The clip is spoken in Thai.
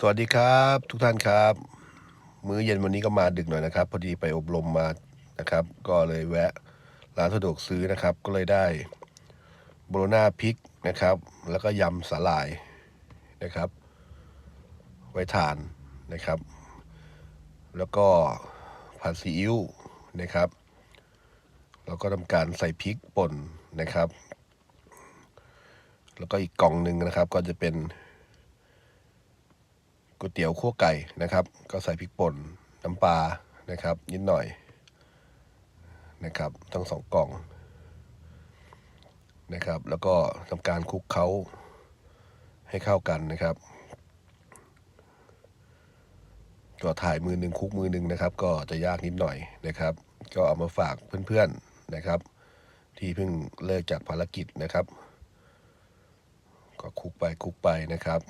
สวัสดีครับ ทุกท่านครับ มื้อเย็นวันนี้ก็มาดึกหน่อยนะครับ พอดีไปอบรมมานะครับ ก็เลยแวะร้านสะดวกซื้อนะครับ ก็เลยได้โบโลน่าพริกนะครับ แล้วก็ยำสาหร่ายนะครับ ไว้ทานนะครับ แล้วก็ผัดซีอิ๊วนะครับแล้วก็ทำการใส่พริกป่นนะครับ แล้วก็อีกกล่องหนึ่งนะครับ ก็จะเป็น ก๋วยเตี๋ยวคั่วไก่นะครับ ก็ใส่พริกป่นน้ำปลานะครับนิดหน่อยนะครับ ทั้งสองกล่องนะครับ แล้วก็ทำการคลุกเคล้าให้เข้ากันนะครับก็ถ่ายมือหนึ่งคลุกมือหนึ่งนะครับ ก็จะยากนิดหน่อยนะครับ ก็เอามาฝากเพื่อนๆนะครับ ที่เพิ่งเลิกจากภารกิจนะครับ ก็คลุกไปคลุกไปนะครับ